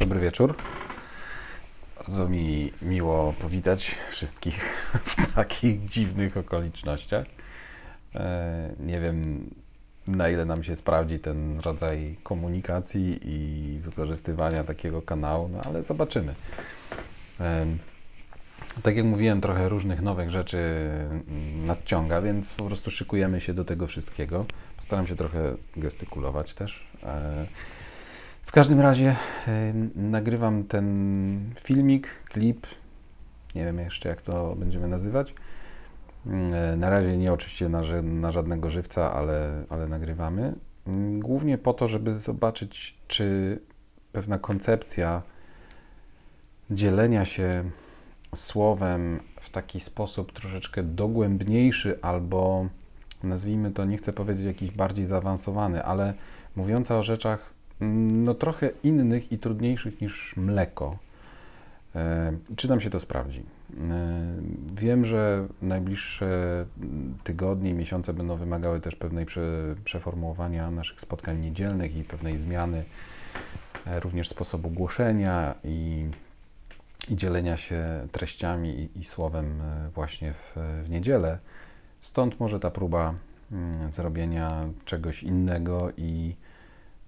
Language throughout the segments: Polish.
Dobry wieczór. Bardzo mi miło powitać wszystkich w takich dziwnych okolicznościach. E, nie wiem, na ile nam się sprawdzi ten rodzaj komunikacji i wykorzystywania takiego kanału, no ale zobaczymy. E, tak jak mówiłem, trochę różnych nowych rzeczy nadciąga, więc po prostu szykujemy się do tego wszystkiego. Postaram się trochę gestykulować też. W każdym razie nagrywam ten filmik, klip, nie wiem jeszcze jak to będziemy nazywać. Mm, na razie nie oczywiście na, na żadnego żywca, ale, ale nagrywamy. Mm, głównie po to, żeby zobaczyć, czy pewna koncepcja dzielenia się słowem w taki sposób troszeczkę dogłębniejszy albo nazwijmy to, nie chcę powiedzieć jakiś bardziej zaawansowany, ale mówiąca o rzeczach no trochę innych i trudniejszych niż mleko. E, czy nam się to sprawdzi? E, wiem, że najbliższe tygodnie i miesiące będą wymagały też pewnej prze, przeformułowania naszych spotkań niedzielnych i pewnej zmiany e, również sposobu głoszenia i, i dzielenia się treściami i, i słowem właśnie w, w niedzielę. Stąd może ta próba mm, zrobienia czegoś innego i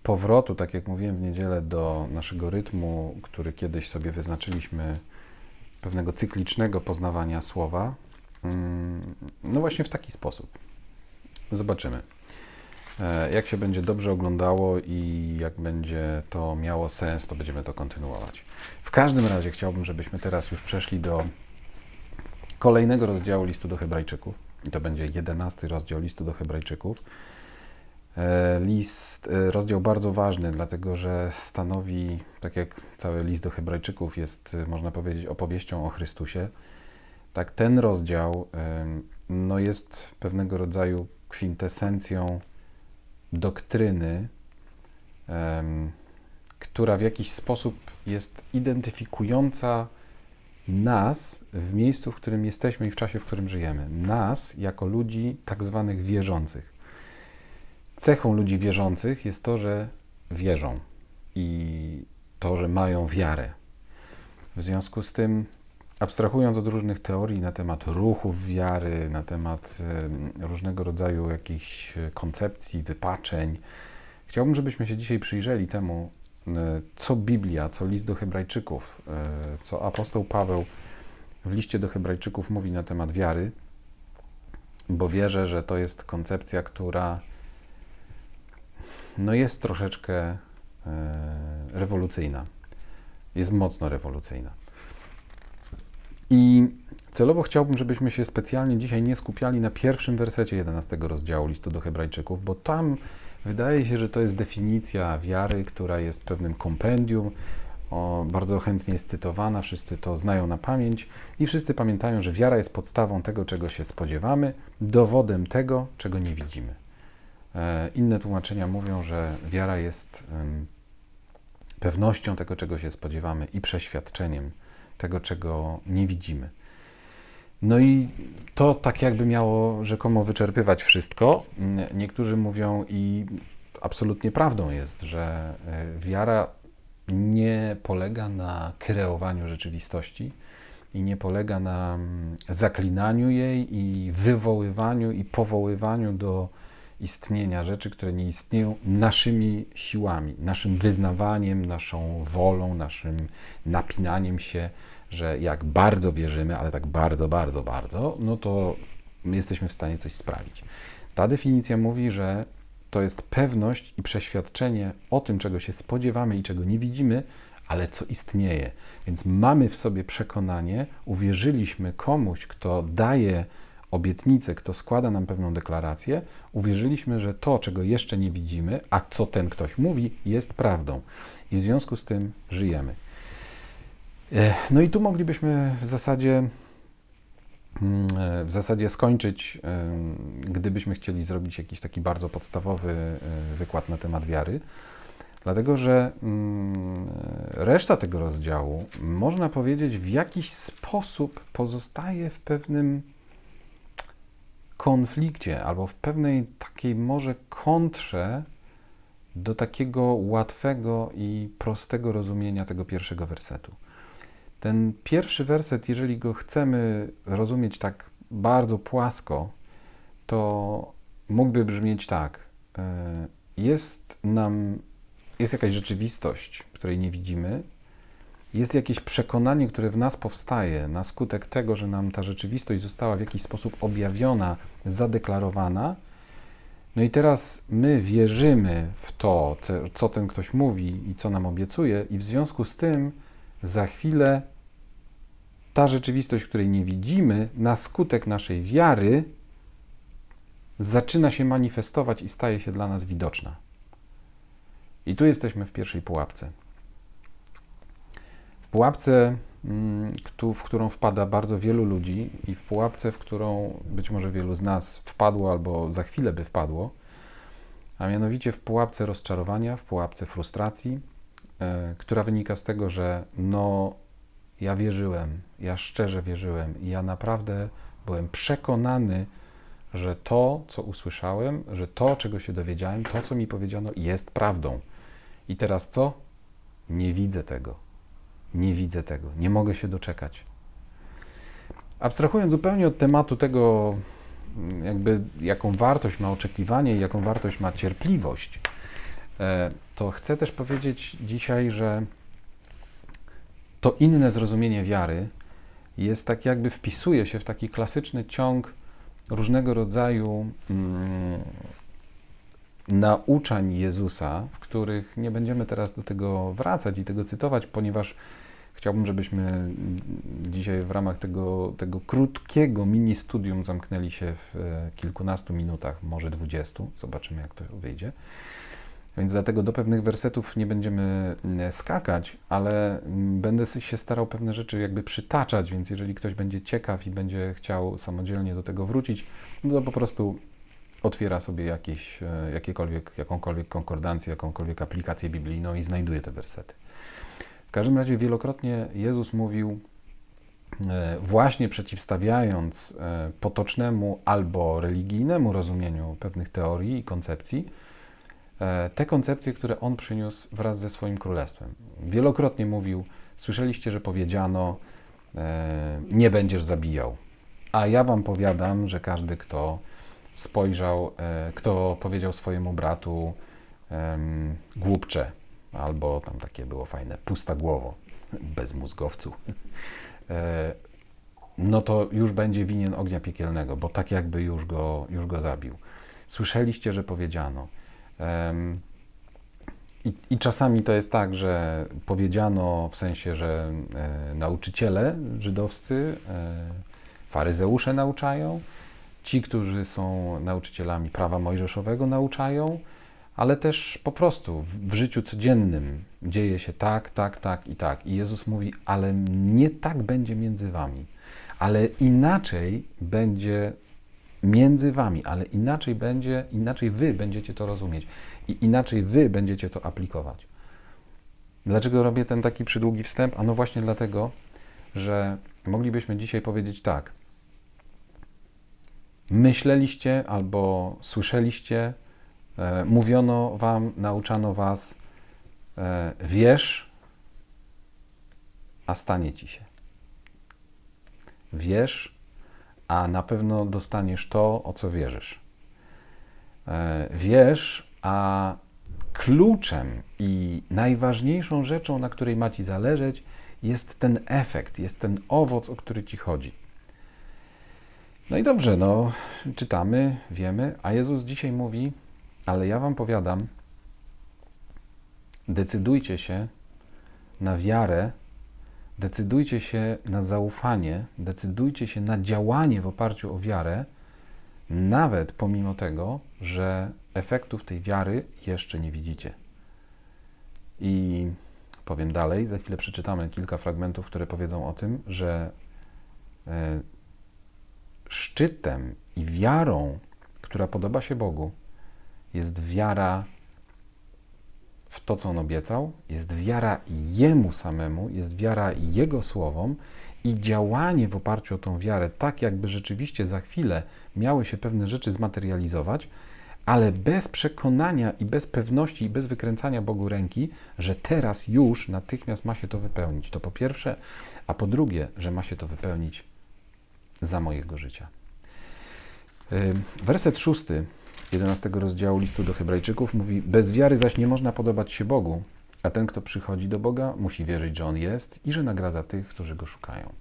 powrotu, tak jak mówiłem w niedzielę, do naszego rytmu, który kiedyś sobie wyznaczyliśmy, pewnego cyklicznego poznawania słowa, mm, no właśnie w taki sposób. Zobaczymy, e, jak się będzie dobrze oglądało i jak będzie to miało sens, to będziemy to kontynuować. W każdym razie chciałbym, żebyśmy teraz już przeszli do kolejnego rozdziału listu do Hebrajczyków. I to będzie jedenasty rozdział listu do Hebrajczyków. E, list, e, rozdział bardzo ważny, dlatego że stanowi, tak jak cały list do Hebrajczyków jest, e, można powiedzieć, opowieścią o Chrystusie, tak ten rozdział no, jest pewnego rodzaju kwintesencją doktryny, która w jakiś sposób jest identyfikująca nas w miejscu, w którym jesteśmy i w czasie, w którym żyjemy. Nas jako ludzi tak zwanych wierzących. Cechą ludzi wierzących jest to, że wierzą i to, że mają wiarę. W związku z tym, abstrahując od różnych teorii na temat ruchów wiary, na temat różnego rodzaju jakichś koncepcji, wypaczeń, chciałbym, żebyśmy się dzisiaj przyjrzeli temu, co Biblia, co list do Hebrajczyków, co apostoł Paweł w liście do Hebrajczyków mówi na temat wiary, bo wierzę, że to jest koncepcja, która no jest troszeczkę e, rewolucyjna. Jest mocno rewolucyjna. I celowo chciałbym, żebyśmy się specjalnie dzisiaj nie skupiali na pierwszym wersecie 11 rozdziału listu do Hebrajczyków, bo tam wydaje się, że to jest definicja wiary, która jest pewnym kompendium, o, bardzo chętnie jest cytowana, wszyscy to znają na pamięć i wszyscy pamiętają, że wiara jest podstawą tego, czego się spodziewamy, dowodem tego, czego nie widzimy. E, inne tłumaczenia mówią, że wiara jest pewnością tego, czego się spodziewamy i przeświadczeniem tego, czego nie widzimy. No i to tak jakby miało rzekomo wyczerpywać wszystko. Niektórzy mówią i absolutnie prawdą jest, że e, wiara nie polega na kreowaniu rzeczywistości i nie polega na zaklinaniu jej i wywoływaniu i powoływaniu do istnienia rzeczy, które nie istnieją naszymi siłami, naszym wyznawaniem, naszą wolą, naszym napinaniem się, że jak bardzo wierzymy, ale tak bardzo, bardzo, bardzo, no to jesteśmy w stanie coś sprawić. Ta definicja mówi, że to jest pewność i przeświadczenie o tym, czego się spodziewamy i czego nie widzimy, ale co istnieje. Więc mamy w sobie przekonanie, uwierzyliśmy komuś, kto daje obietnicę, kto składa nam pewną deklarację, uwierzyliśmy, że to, czego jeszcze nie widzimy, a co ten ktoś mówi, jest prawdą. I w związku z tym żyjemy. E, no i tu moglibyśmy w zasadzie mm, e, w zasadzie skończyć, e, gdybyśmy chcieli zrobić jakiś taki bardzo podstawowy wykład na temat wiary. Dlatego, że mm, reszta tego rozdziału, można powiedzieć, w jakiś sposób pozostaje w pewnym konflikcie albo w pewnej takiej może kontrze do takiego łatwego i prostego rozumienia tego pierwszego wersetu. Ten pierwszy werset, jeżeli go chcemy rozumieć tak bardzo płasko, to mógłby brzmieć tak. E, jest nam, jest jakaś rzeczywistość, której nie widzimy, jest jakieś przekonanie, które w nas powstaje na skutek tego, że nam ta rzeczywistość została w jakiś sposób objawiona, zadeklarowana. No i teraz my wierzymy w to, co ten ktoś mówi i co nam obiecuje, i w związku z tym za chwilę ta rzeczywistość, której nie widzimy, na skutek naszej wiary zaczyna się manifestować i staje się dla nas widoczna. I tu jesteśmy w pierwszej pułapce. Pułapce, mm, w którą wpada bardzo wielu ludzi, i w pułapce, w którą być może wielu z nas wpadło albo za chwilę by wpadło, a mianowicie w pułapce rozczarowania, w pułapce frustracji, e, która wynika z tego, że no, ja wierzyłem, ja szczerze wierzyłem i ja naprawdę byłem przekonany, że to, co usłyszałem, że to, czego się dowiedziałem, to, co mi powiedziano, jest prawdą. I teraz co? Nie widzę tego. Nie widzę tego. Nie mogę się doczekać. Abstrahując zupełnie od tematu tego, jakby jaką wartość ma oczekiwanie i jaką wartość ma cierpliwość, e, to chcę też powiedzieć dzisiaj, że to inne zrozumienie wiary jest tak jakby wpisuje się w taki klasyczny ciąg różnego rodzaju mm, nauczań Jezusa, w których nie będziemy teraz do tego wracać i tego cytować, ponieważ chciałbym, żebyśmy dzisiaj w ramach tego, tego krótkiego mini studium zamknęli się w e, kilkunastu minutach, może dwudziestu. Zobaczymy, jak to wyjdzie. Więc dlatego do pewnych wersetów nie będziemy mm, skakać, ale będę się starał pewne rzeczy jakby przytaczać, więc jeżeli ktoś będzie ciekaw i będzie chciał samodzielnie do tego wrócić, no to po prostu otwiera sobie jakieś, e, jakiekolwiek, jakąkolwiek konkordancję, jakąkolwiek aplikację biblijną i znajduje te wersety. W każdym razie wielokrotnie Jezus mówił, e, właśnie przeciwstawiając e, potocznemu albo religijnemu rozumieniu pewnych teorii i koncepcji, E, te koncepcje, które on przyniósł wraz ze swoim królestwem. Wielokrotnie mówił: Słyszeliście, że powiedziano, nie będziesz zabijał. A ja wam powiadam, że każdy, kto spojrzał, kto powiedział swojemu bratu głupcze, albo tam takie było fajne, pusta głowo, bez mózgowcu, no to już będzie winien ognia piekielnego, bo tak jakby już go, już go zabił. Słyszeliście, że powiedziano, i, I, czasami to jest tak, że powiedziano w sensie, że e, nauczyciele żydowscy, e, faryzeusze nauczają, ci, którzy są nauczycielami prawa mojżeszowego, nauczają, ale też po prostu w, życiu codziennym dzieje się tak, tak, tak i tak. I Jezus mówi, ale nie tak będzie między wami, ale inaczej będzie między wami, ale inaczej będzie, inaczej wy będziecie to rozumieć i inaczej wy będziecie to aplikować. Dlaczego robię ten taki przydługi wstęp? Ano właśnie dlatego, że moglibyśmy dzisiaj powiedzieć tak. Myśleliście albo słyszeliście, mówiono wam, nauczano was, e, wiesz, a stanie ci się. Wiesz, a na pewno dostaniesz to, o co wierzysz. E, wiesz, a kluczem i najważniejszą rzeczą, na której ma ci zależeć, jest ten efekt, jest ten owoc, o który ci chodzi. No i dobrze, no, czytamy, wiemy, a Jezus dzisiaj mówi, ale ja wam powiadam, decydujcie się na wiarę Decydujcie się na zaufanie, decydujcie się na działanie w oparciu o wiarę, nawet pomimo tego, że efektów tej wiary jeszcze nie widzicie. I powiem dalej, za chwilę przeczytamy kilka fragmentów, które powiedzą o tym, że e, szczytem i wiarą, która podoba się Bogu, jest wiara w to, co On obiecał, jest wiara Jemu samemu, jest wiara Jego słowom. I działanie w oparciu o tą wiarę, tak jakby rzeczywiście za chwilę miały się pewne rzeczy zmaterializować, ale bez przekonania i bez pewności i bez wykręcania Bogu ręki, że teraz już natychmiast ma się to wypełnić. To po pierwsze, a po drugie, że ma się to wypełnić za mojego życia. Werset szósty 11 rozdziału listu do Hebrajczyków mówi: Bez wiary zaś nie można podobać się Bogu, a ten, kto przychodzi do Boga, musi wierzyć, że On jest i że nagradza tych, którzy go szukają.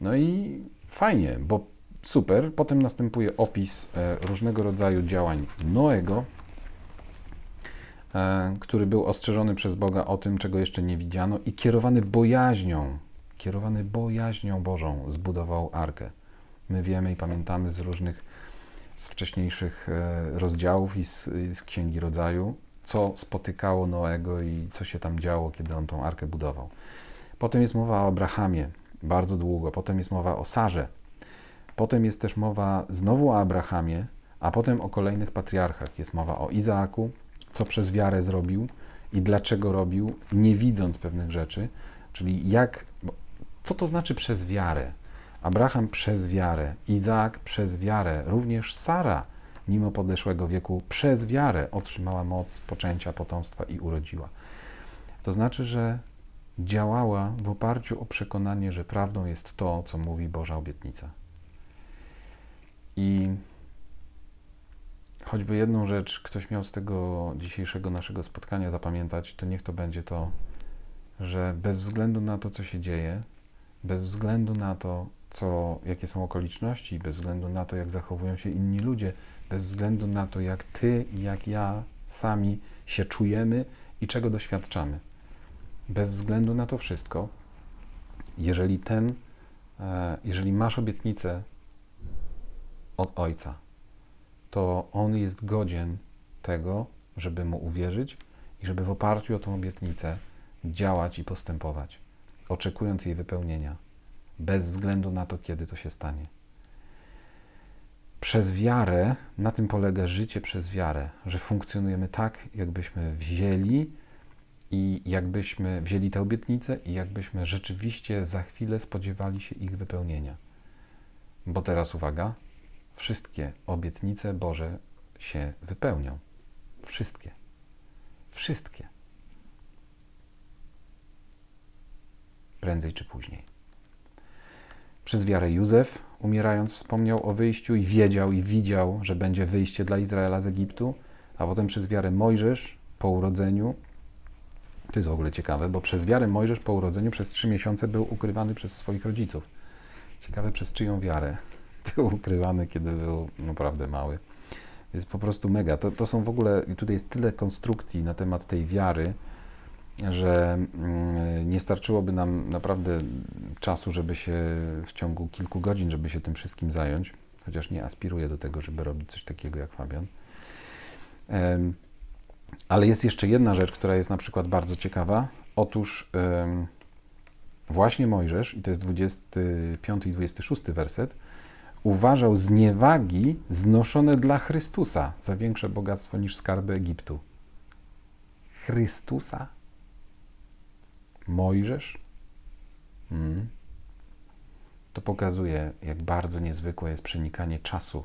No i fajnie, bo super. Potem następuje opis e, różnego rodzaju działań Noego, e, który był ostrzeżony przez Boga o tym, czego jeszcze nie widziano i kierowany bojaźnią, kierowany bojaźnią Bożą zbudował arkę. My wiemy i pamiętamy z różnych, z wcześniejszych e, rozdziałów i z, z Księgi Rodzaju, co spotykało Noego i co się tam działo, kiedy on tą arkę budował. Potem jest mowa o Abrahamie, bardzo długo. Potem jest mowa o Sarze. Potem jest też mowa znowu o Abrahamie, a potem o kolejnych patriarchach. Jest mowa o Izaaku, co przez wiarę zrobił i dlaczego robił, nie widząc pewnych rzeczy. Czyli jak, co to znaczy przez wiarę? Abraham przez wiarę, Izaak przez wiarę, również Sara, mimo podeszłego wieku, przez wiarę otrzymała moc poczęcia potomstwa i urodziła. To znaczy, że działała w oparciu o przekonanie, że prawdą jest to, co mówi Boża obietnica. I choćby jedną rzecz ktoś miał z tego dzisiejszego naszego spotkania zapamiętać, to niech to będzie to, że bez względu na to, co się dzieje, bez względu na to, co, jakie są okoliczności, bez względu na to, jak zachowują się inni ludzie, bez względu na to, jak ty i jak ja sami się czujemy i czego doświadczamy. Bez względu na to wszystko, jeżeli ten, e, jeżeli masz obietnicę od Ojca, to On jest godzien tego, żeby Mu uwierzyć i żeby w oparciu o tą obietnicę działać i postępować, oczekując jej wypełnienia, bez względu na to, kiedy to się stanie. Przez wiarę, na tym polega życie przez wiarę, że funkcjonujemy tak, jakbyśmy wzięli i jakbyśmy wzięli te obietnice i jakbyśmy rzeczywiście za chwilę spodziewali się ich wypełnienia. Bo teraz uwaga, wszystkie obietnice Boże się wypełnią. Wszystkie. Wszystkie. Prędzej czy później. Przez wiarę Józef, umierając, wspomniał o wyjściu i wiedział i widział, że będzie wyjście dla Izraela z Egiptu, a potem przez wiarę Mojżesz po urodzeniu to jest w ogóle ciekawe, bo przez wiarę Mojżesz po urodzeniu przez trzy miesiące był ukrywany przez swoich rodziców. Ciekawe przez czyją wiarę był ukrywany, kiedy był naprawdę mały. Jest po prostu mega. To, to są w ogóle, i tutaj jest tyle konstrukcji na temat tej wiary, że mm, nie starczyłoby nam naprawdę czasu, żeby się w ciągu kilku godzin, żeby się tym wszystkim zająć, chociaż nie aspiruję do tego, żeby robić coś takiego jak Fabian. Ale jest jeszcze jedna rzecz, która jest na przykład bardzo ciekawa. Otóż właśnie Mojżesz, i to jest 25 i 26 werset, uważał zniewagi znoszone dla Chrystusa za większe bogactwo niż skarby Egiptu. Chrystusa? Mojżesz? Hmm. To pokazuje, jak bardzo niezwykłe jest przenikanie czasu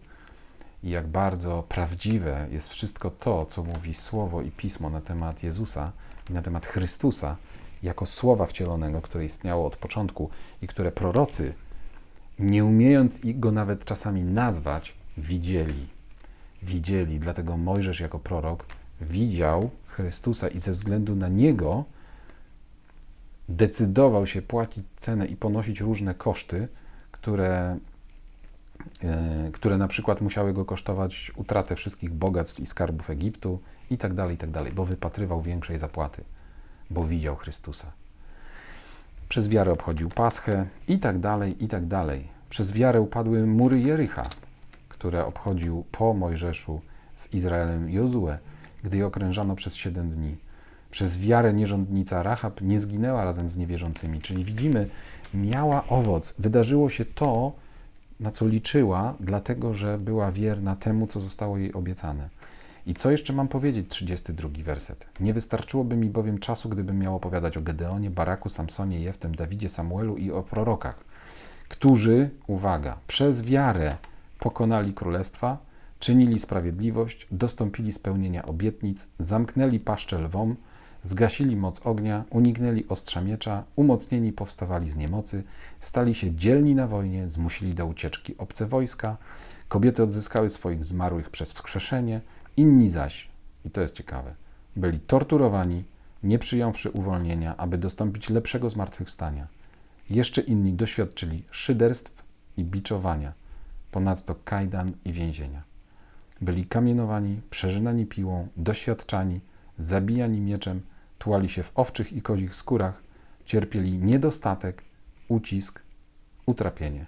i jak bardzo prawdziwe jest wszystko to, co mówi Słowo i Pismo na temat Jezusa i na temat Chrystusa, jako Słowa wcielonego, które istniało od początku i które prorocy, nie umiejąc go nawet czasami nazwać, widzieli. Widzieli, dlatego Mojżesz jako prorok widział Chrystusa i ze względu na niego decydował się płacić cenę i ponosić różne koszty, które E, które na przykład musiały go kosztować utratę wszystkich bogactw i skarbów Egiptu i tak dalej, i tak dalej, bo wypatrywał większej zapłaty, bo widział Chrystusa. Przez wiarę obchodził Paschę i tak dalej, i tak dalej. Przez wiarę upadły mury Jericha, które obchodził po Mojżeszu z Izraelem Jozue, gdy je okrężano przez siedem dni. Przez wiarę nierządnica Rahab nie zginęła razem z niewierzącymi, czyli widzimy, miała owoc. Wydarzyło się to, na co liczyła, dlatego że była wierna temu, co zostało jej obiecane. I co jeszcze mam powiedzieć, 32 werset? Nie wystarczyłoby mi bowiem czasu, gdybym miał opowiadać o Gedeonie, Baraku, Samsonie, Jeftem, Dawidzie, Samuelu i o prorokach, którzy, uwaga, przez wiarę pokonali królestwa, czynili sprawiedliwość, dostąpili spełnienia obietnic, zamknęli paszczę lwom, zgasili moc ognia, uniknęli ostrza miecza, umocnieni powstawali z niemocy, stali się dzielni na wojnie, zmusili do ucieczki obce wojska, kobiety odzyskały swoich zmarłych przez wskrzeszenie, inni zaś, i to jest ciekawe, byli torturowani, nie przyjąwszy uwolnienia, aby dostąpić lepszego zmartwychwstania. Jeszcze inni doświadczyli szyderstw i biczowania, ponadto kajdan i więzienia. Byli kamienowani, przeżynani piłą, doświadczani, zabijani mieczem, tułali się w owczych i kozich skórach, cierpieli niedostatek, ucisk, utrapienie.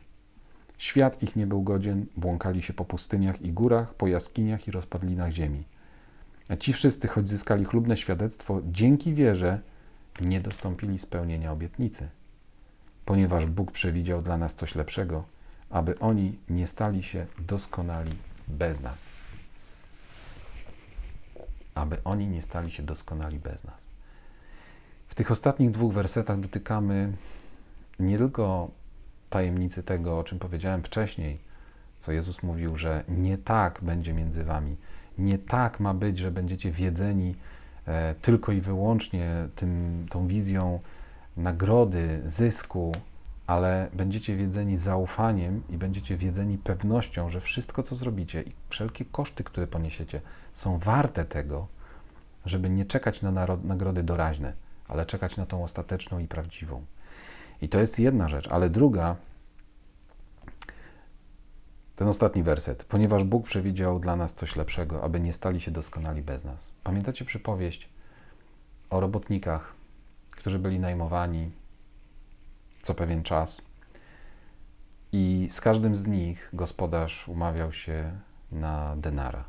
Świat ich nie był godzien, błąkali się po pustyniach i górach, po jaskiniach i rozpadlinach ziemi. A ci wszyscy, choć zyskali chlubne świadectwo, dzięki wierze nie dostąpili spełnienia obietnicy, ponieważ Bóg przewidział dla nas coś lepszego, aby oni nie stali się doskonali bez nas. Aby oni nie stali się doskonali bez nas. Tych ostatnich dwóch wersetach dotykamy nie tylko tajemnicy tego, o czym powiedziałem wcześniej, co Jezus mówił, że nie tak będzie między wami, nie tak ma być, że będziecie wiedzeni e, tylko i wyłącznie tym, tą wizją nagrody, zysku, ale będziecie wiedzeni zaufaniem i będziecie wiedzeni pewnością, że wszystko, co zrobicie i wszelkie koszty, które poniesiecie, są warte tego, żeby nie czekać na nagrody doraźne, ale czekać na tą ostateczną i prawdziwą. I to jest jedna rzecz, ale druga, ten ostatni werset. Ponieważ Bóg przewidział dla nas coś lepszego, aby nie stali się doskonali bez nas. Pamiętacie przypowieść o robotnikach, którzy byli najmowani co pewien czas i z każdym z nich gospodarz umawiał się na denara.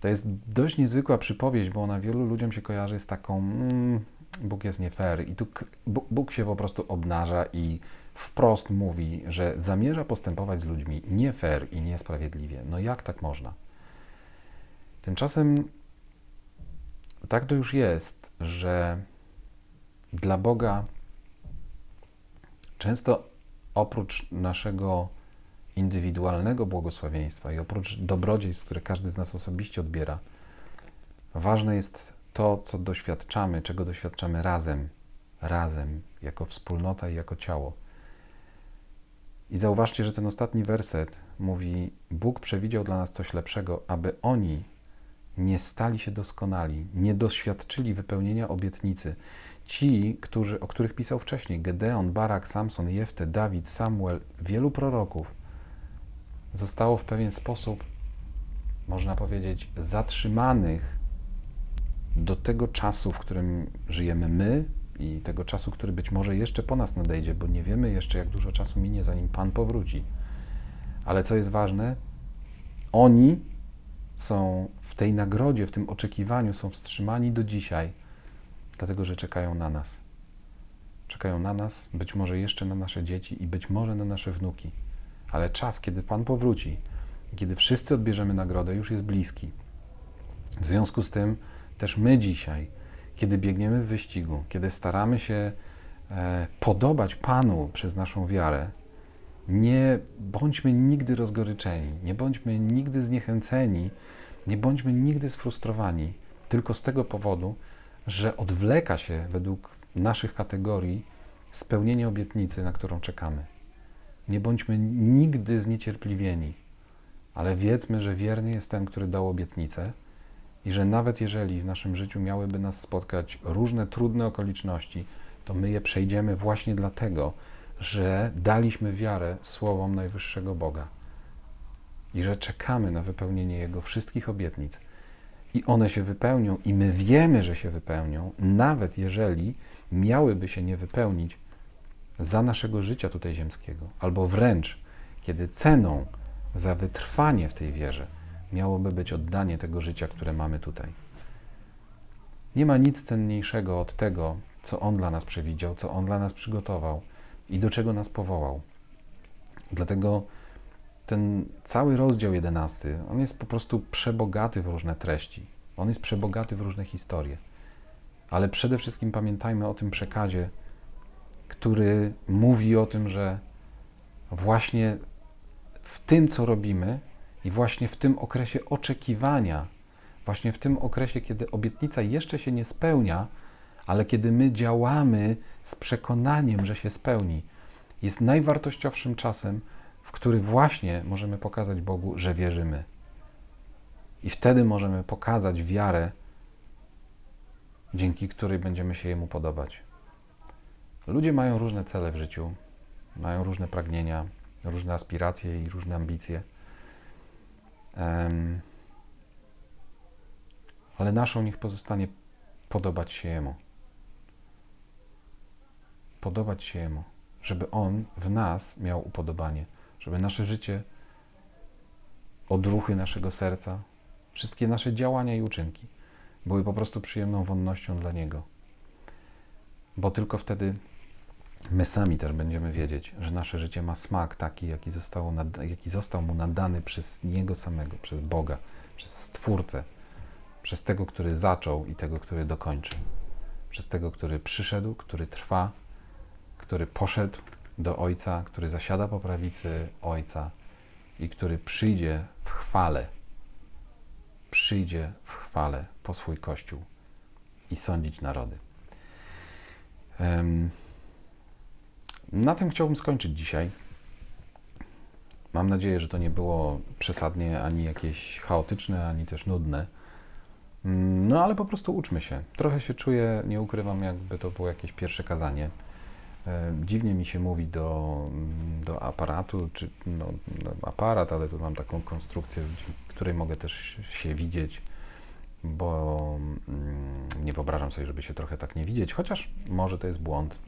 To jest dość niezwykła przypowieść, bo ona wielu ludziom się kojarzy z taką mm, Bóg jest nie fair i tu Bóg się po prostu obnaża i wprost mówi, że zamierza postępować z ludźmi nie fair i niesprawiedliwie. No jak tak można? Tymczasem tak to już jest, że dla Boga często oprócz naszego indywidualnego błogosławieństwa i oprócz dobrodziejstw, które każdy z nas osobiście odbiera, ważne jest to, co doświadczamy, czego doświadczamy razem, razem, jako wspólnota i jako ciało. I zauważcie, że ten ostatni werset mówi: Bóg przewidział dla nas coś lepszego, aby oni nie stali się doskonali, nie doświadczyli wypełnienia obietnicy. Ci, którzy, o których pisał wcześniej, Gedeon, Barak, Samson, Jefte, Dawid, Samuel, wielu proroków, zostało w pewien sposób, można powiedzieć, zatrzymanych do tego czasu, w którym żyjemy my i tego czasu, który być może jeszcze po nas nadejdzie, bo nie wiemy jeszcze, jak dużo czasu minie, zanim Pan powróci. Ale co jest ważne, oni są w tej nagrodzie, w tym oczekiwaniu, są wstrzymani do dzisiaj, dlatego że czekają na nas. Czekają na nas, być może jeszcze na nasze dzieci i być może na nasze wnuki. Ale czas, kiedy Pan powróci, kiedy wszyscy odbierzemy nagrodę, już jest bliski. W związku z tym, też my dzisiaj, kiedy biegniemy w wyścigu, kiedy staramy się e, podobać Panu przez naszą wiarę, nie bądźmy nigdy rozgoryczeni, nie bądźmy nigdy zniechęceni, nie bądźmy nigdy sfrustrowani, tylko z tego powodu, że odwleka się według naszych kategorii spełnienie obietnicy, na którą czekamy. Nie bądźmy nigdy zniecierpliwieni, ale wiedzmy, że wierny jest ten, który dał obietnicę i że nawet jeżeli w naszym życiu miałyby nas spotkać różne trudne okoliczności, to my je przejdziemy właśnie dlatego, że daliśmy wiarę słowom Najwyższego Boga i że czekamy na wypełnienie Jego wszystkich obietnic. I one się wypełnią, i my wiemy, że się wypełnią, nawet jeżeli miałyby się nie wypełnić za naszego życia tutaj ziemskiego, albo wręcz kiedy ceną za wytrwanie w tej wierze miałoby być oddanie tego życia, które mamy tutaj. Nie ma nic cenniejszego od tego, co On dla nas przewidział, co On dla nas przygotował i do czego nas powołał. Dlatego ten cały rozdział jedenasty, on jest po prostu przebogaty w różne treści. On jest przebogaty w różne historie. Ale przede wszystkim pamiętajmy o tym przekazie, który mówi o tym, że właśnie w tym, co robimy i właśnie w tym okresie oczekiwania, właśnie w tym okresie, kiedy obietnica jeszcze się nie spełnia, ale kiedy my działamy z przekonaniem, że się spełni, jest najwartościowszym czasem, w który właśnie możemy pokazać Bogu, że wierzymy. I wtedy możemy pokazać wiarę, dzięki której będziemy się Jemu podobać. Ludzie mają różne cele w życiu, mają różne pragnienia, różne aspiracje i różne ambicje. Ale naszą niech pozostanie podobać się Jemu. Podobać się Jemu, żeby On w nas miał upodobanie, żeby nasze życie, odruchy naszego serca, wszystkie nasze działania i uczynki były po prostu przyjemną wonnością dla Niego. Bo tylko wtedy my sami też będziemy wiedzieć, że nasze życie ma smak taki, jaki, zostało jaki został mu nadany przez Niego samego, przez Boga, przez Stwórcę, przez tego, który zaczął i tego, który dokończy, przez tego, który przyszedł, który trwa, który poszedł do Ojca, który zasiada po prawicy Ojca i który przyjdzie w chwale, przyjdzie w chwale po swój Kościół i sądzić narody. Na tym chciałbym skończyć dzisiaj. Mam nadzieję, że to nie było przesadnie ani jakieś chaotyczne, ani też nudne. Mm, No ale po prostu uczmy się. Trochę się czuję, nie ukrywam, jakby to było jakieś pierwsze kazanie. Dziwnie mi się mówi do, mm, do aparatu, czy no, no, aparat, ale tu mam taką konstrukcję, dzięki której mogę też się widzieć, bo mm, nie wyobrażam sobie, żeby się trochę tak nie widzieć, chociaż może to jest błąd,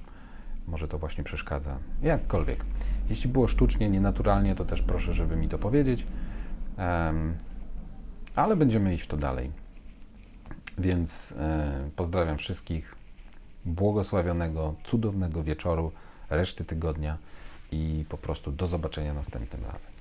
może to właśnie przeszkadza. Jakkolwiek. Jeśli było sztucznie, nienaturalnie, to też proszę, żeby mi to powiedzieć. Ale będziemy iść w to dalej. Więc e, pozdrawiam wszystkich. Błogosławionego, cudownego wieczoru, reszty tygodnia i po prostu do zobaczenia następnym razem.